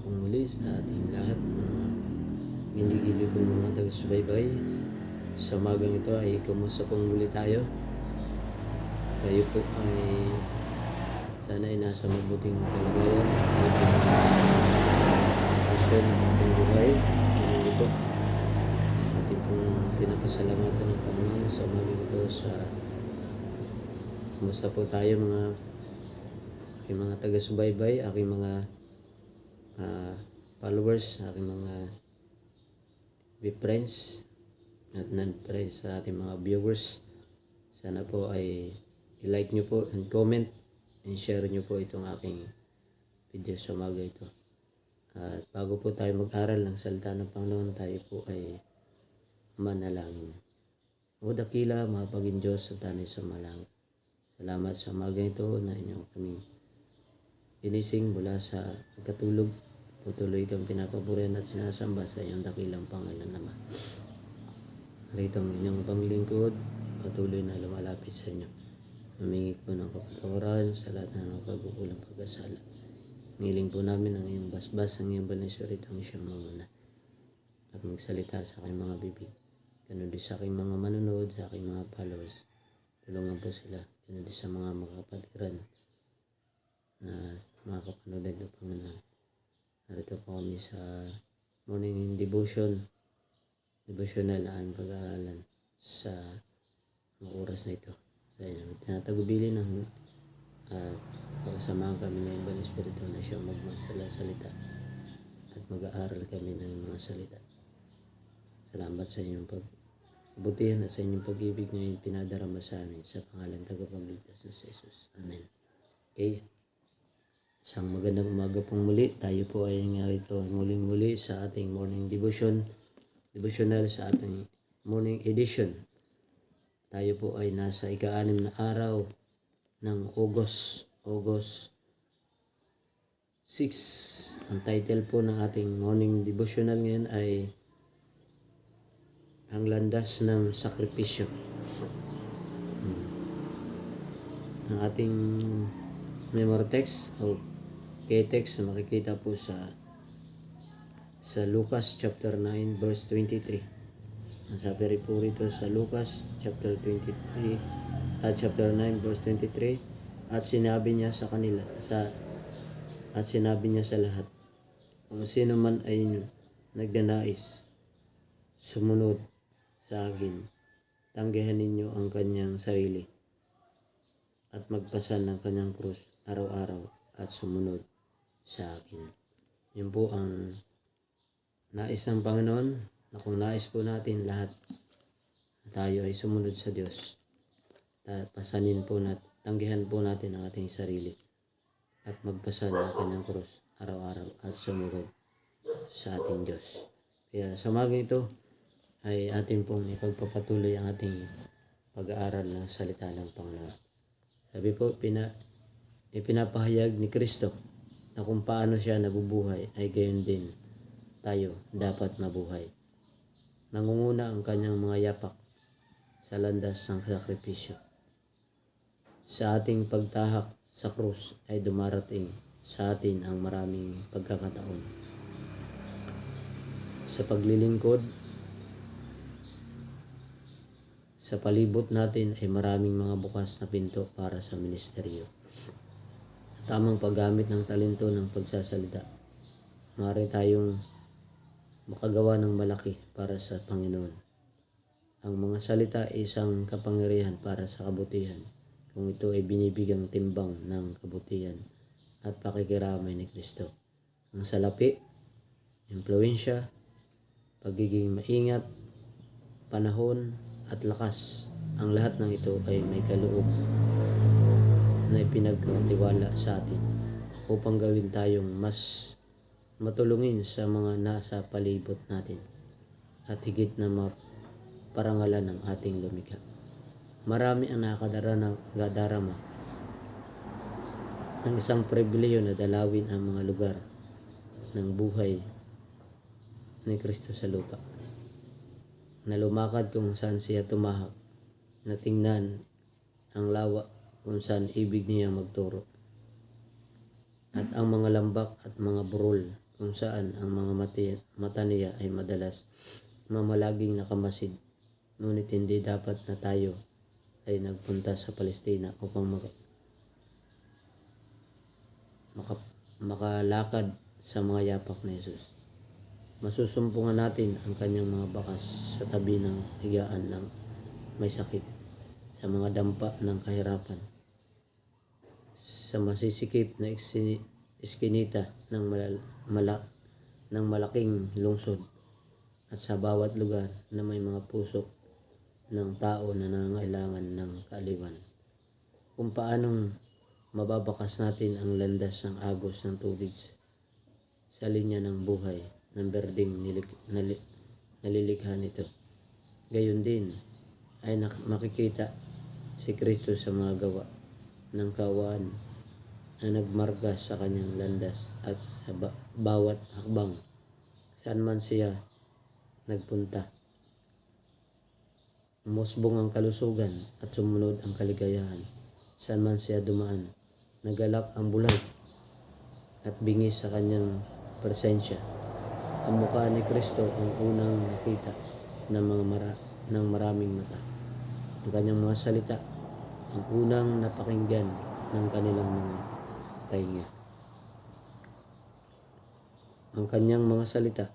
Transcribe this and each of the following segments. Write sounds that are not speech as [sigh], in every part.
pong muli sa ating lahat mga ginigili kong mga taga-subaybay. Sa umagang ito ay kumusta pong muli tayo. Tayo po ay sana ay nasa mabuting kalagayan. Pasyon ng buhay. Ngayon ito. Ating pong pinapasalamatan ng Panginoon sa umagang ito sa Kumusta po tayo mga aking mga taga-subaybay, aking mga ah, followers, aking mga friends at non-friends sa ating mga viewers. Sana po ay i-like nyo po and comment and share nyo po itong aking video sa umaga ito. At bago po tayo mag-aral ng salita ng Panginoon, tayo po ay manalangin. O dakila, mapagin Diyos sa tanay sa malang. Salamat sa umaga ito na inyong kaming Ginising mula sa pagkatulog, patuloy kang pinapaburihan at sinasamba sa iyong dakilang pangalan naman. Narito ang inyong panglingkod, patuloy na lumalapit sa inyo. Humingi po ng kapatawaran sa lahat ng mga pagkukulang pagkasala. Niling po namin ang iyong basbas, ang iyong balisurit, ang siyang mamuna. At magsalita sa aking mga bibig. Ganun sa aking mga manonood, sa aking mga followers. Tulungan po sila. Ganun sa mga makapatiran na mga kapanood ng Panginoon. Narito po kami sa morning devotion, devotional na aming pag-aaralan sa mga oras na ito. Sa inyo, tinatagubili ng at pagkasamahan kami ng Ibang Espiritu na siya magmasala salita at mag-aaral kami ng mga salita. Salamat sa inyong pagbutihan at sa inyong pag-ibig na pinadarama sa amin sa pangalan tagapagligtas ng Jesus. Amen. Okay. Isang magandang umaga pong muli. Tayo po ay narito muling muli sa ating morning devotion. Devotional sa ating morning edition. Tayo po ay nasa ika-anim na araw ng August. August 6. Ang title po ng ating morning devotional ngayon ay Ang Landas ng Sakripisyo. Hmm. Ang ating memory text o K-text na makikita po sa sa Lucas chapter 9 verse 23. Ang sabi rin po rito sa Lucas chapter 23 at chapter 9 verse 23 at sinabi niya sa kanila sa at sinabi niya sa lahat kung sino man ay nagdanais sumunod sa akin tanggihan ninyo ang kanyang sarili at magpasan ng kanyang krus araw-araw at sumunod sa akin. Yun po ang nais ng Panginoon na kung nais po natin lahat na tayo ay sumunod sa Diyos. Pasanin po natin, tanggihan po natin ang ating sarili at magpasan ng kanyang krus araw-araw at sumunod sa ating Diyos. Kaya sa umaga ito ay ating pong ipagpapatuloy ang ating pag-aaral ng salita ng Panginoon. Sabi po, pina, ipinapahayag ni Kristo na kung paano siya nabubuhay ay gayon din tayo dapat mabuhay. Nangunguna ang kanyang mga yapak sa landas ng sakripisyo. Sa ating pagtahak sa krus ay dumarating sa atin ang maraming pagkakataon. Sa paglilingkod, sa palibot natin ay maraming mga bukas na pinto para sa ministeryo. Tamang paggamit ng talento ng pagsasalita. Maaari tayong makagawa ng malaki para sa Panginoon. Ang mga salita ay isang kapangyarihan para sa kabutihan kung ito ay binibigang timbang ng kabutihan at pakikiramay ni Kristo. Ang salapi, impluensya, pagiging maingat, panahon, at lakas. Ang lahat ng ito ay may kaloob na ipinagkatiwala sa atin upang gawin tayong mas matulungin sa mga nasa palibot natin at higit na maparangalan ng ating lumikha. Marami ang nakadara ng gadarama ng isang pribileyo na dalawin ang mga lugar ng buhay ni Kristo sa lupa na lumakad kung saan siya tumahak, na tingnan ang lawa kung saan ibig niya magturo. At ang mga lambak at mga burol kung saan ang mga mati, mata niya ay madalas mamalaging nakamasid. Ngunit hindi dapat na tayo ay nagpunta sa Palestina upang maka, maka, makalakad sa mga yapak ni Jesus. Masusumpungan natin ang kanyang mga bakas sa tabi ng higaan ng may sakit, sa mga dampa ng kahirapan, sa masisikip na iskinita ng malal, mala, ng malaking lungsod at sa bawat lugar na may mga pusok ng tao na nangailangan ng kaaliwan. Kung paanong mababakas natin ang landas ng agos ng tubig sa linya ng buhay ng berding nilik, nali, nalilikha nito. Gayon din ay nak- makikita si Kristo sa mga gawa ng kawaan na nagmarga sa kanyang landas at sa ba- bawat hakbang saan man siya nagpunta. Umusbong ang kalusugan at sumunod ang kaligayahan. Saan man siya dumaan, nagalak ang bulag at bingis sa kanyang presensya. Ang mukha ni Kristo ang unang nakita ng mga mara, ng maraming mata. Ang kanyang mga salita ang unang napakinggan ng kanilang mga tainga. Ang kanyang mga salita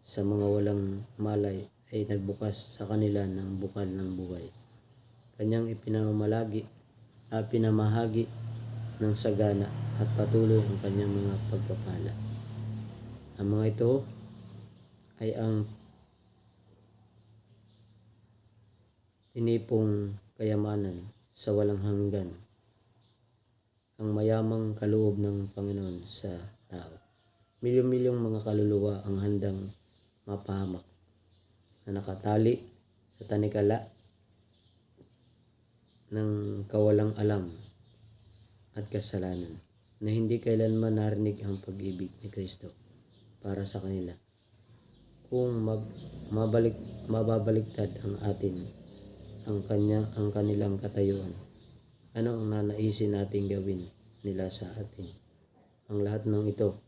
sa mga walang malay ay nagbukas sa kanila ng bukal ng buhay. Kanyang ipinamalagi, ah, pinamahagi ng sagana at patuloy ang kanyang mga pagpapala. Ang mga ito ay ang tinipong kayamanan sa walang hanggan ang mayamang kaloob ng Panginoon sa tao. Milyong-milyong mga kaluluwa ang handang mapahamak na nakatali sa tanikala ng kawalang alam at kasalanan na hindi kailanman narinig ang pag-ibig ni Kristo para sa kanila. Kung mab- mabalik mababaliktad ang atin ang kanya ang kanilang katayuan. Ano ang nanaisin nating gawin nila sa atin? Ang lahat ng ito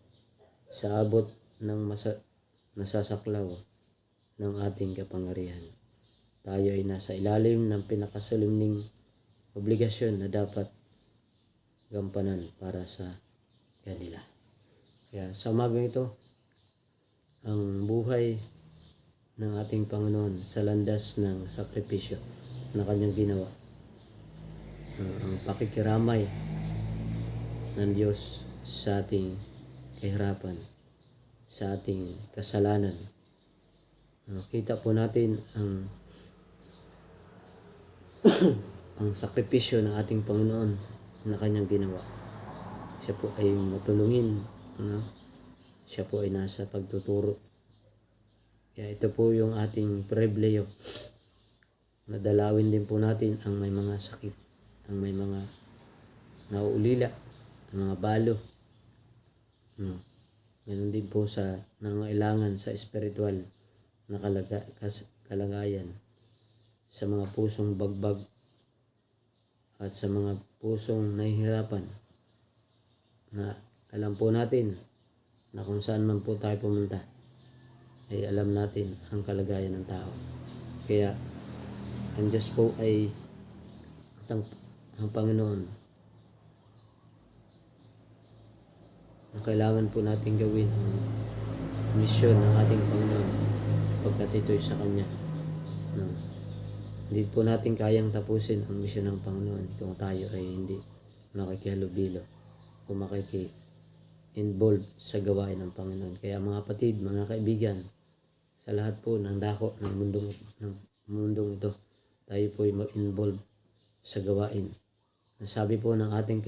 sa abot ng masa, nasasaklaw ng ating kapangyarihan. Tayo ay nasa ilalim ng pinakasalimning obligasyon na dapat gampanan para sa kanila. Kaya sa umagang ito, ang buhay ng ating Panginoon sa landas ng sakripisyo na kanyang ginawa. Ang pakikiramay ng Diyos sa ating kahirapan, sa ating kasalanan. Uh, kita po natin ang [clears throat] ang sakripisyo ng ating Panginoon na kanyang ginawa. Siya po ay matulungin. No? Siya po ay nasa pagtuturo. Kaya ito po yung ating pribileyo. [sniffs] Nadalawin din po natin ang may mga sakit, ang may mga nauulila, ang mga balo. No? Ganun din po sa nangailangan sa spiritual na kalaga, kas, kalagayan sa mga pusong bagbag at sa mga pusong nahihirapan na alam po natin na kung saan man po tayo pumunta ay alam natin ang kalagayan ng tao. Kaya ang Diyos po ay ang, ang Panginoon na kailangan po natin gawin ang misyon ng ating Panginoon pagkat ito'y sa Kanya. No? Hindi po natin kayang tapusin ang misyon ng Panginoon kung tayo ay hindi makikihalubilo o makiki-involve sa gawain ng Panginoon. Kaya mga kapatid, mga kaibigan, sa lahat po ng dako ng mundong, ng mundong ito, tayo po ay mag-involve sa gawain. Ang sabi po ng ating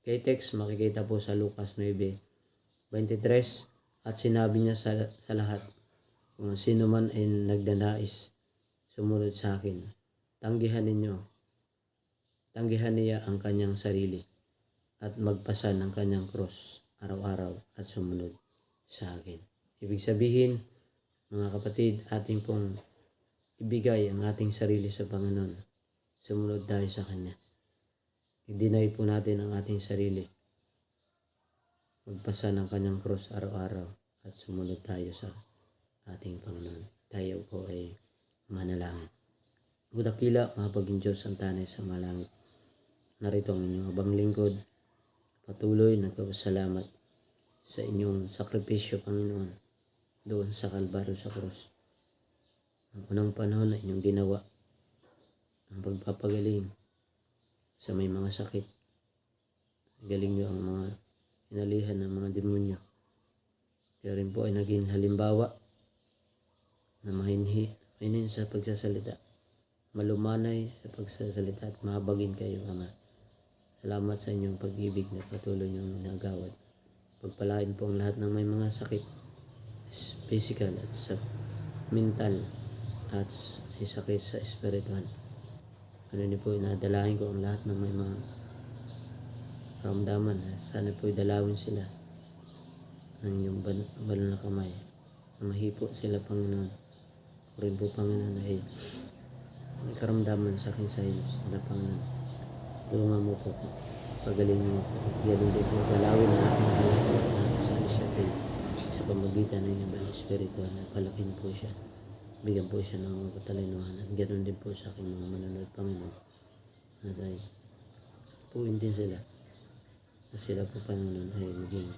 K-text, makikita po sa Lucas 9, 23, at sinabi niya sa, sa lahat, kung sino man ay nagdanais, sumunod sa akin, tanggihan ninyo. Tanggihan niya ang kanyang sarili at magpasa ng kanyang cross araw-araw at sumunod sa akin. Ibig sabihin, mga kapatid, ating pong ibigay ang ating sarili sa Panginoon. Sumunod tayo sa Kanya. I-deny po natin ang ating sarili. Magpasa ng kanyang cross araw-araw at sumunod tayo sa ating Panginoon. Tayo po ay manalangin. Budakila, mga paging Diyos ang tanay sa malangit. Narito ang inyong abang lingkod. Patuloy nagpapasalamat sa inyong sakripisyo, Panginoon, doon sa Kalbaryo sa krus. Ang unang panahon na inyong ginawa, ang pagpapagaling sa may mga sakit. Galing niyo ang mga inalihan ng mga demonyo. Kaya rin po ay naging halimbawa na mahinhi, mahinhin sa pagsasalita. Malumanay sa pagsasalita at mahabagin kayo, Ama. Salamat sa inyong pag-ibig na patuloy niyong nagawad. Pagpalain po ang lahat ng may mga sakit, physical at sa mental at s- may sakit sa spiritual. Ano niyo po, inadalahin ko ang lahat ng may mga karamdaman. Sana po dalawin sila ng inyong ban- banal na kamay. Mahipo sila, Panginoon. Ako rin po, Panginoon, ay may karamdaman sa akin sa iyo, sana, Panginoon. Tulungan mo po. Pagaling mo po. Ganun din po, dalawin na aking kalahit na sa Alishapil sa pamagitan ng inyong Espiritu na palakin po siya. Bigyan po siya ng katalinuhan. At ganun din po sa aking mga manonood, Panginoon. Na tayo. Puin din sila. Na sila po, Panginoon, ay maging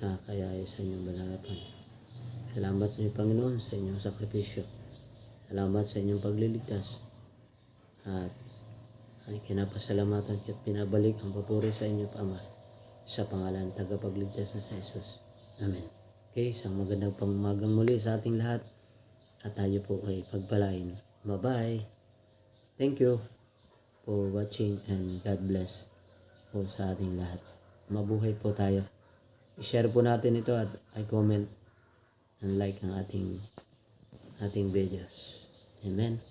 nakakayaya sa inyong balarapan. Salamat sa inyo, Panginoon, sa inyong sakripisyo. Salamat sa inyong pagliligtas. At ay kinapasalamatan at pinabalik ang papuri sa inyo, Ama. Sa pangalan ng tagapagligtas na sa Jesus. Amen. Okay, isang magandang pangmagang muli sa ating lahat. At tayo po ay pagpalain. Bye-bye. Thank you for watching and God bless po sa ating lahat. Mabuhay po tayo. I-share po natin ito at i-comment and like ang ating ating videos. Amen.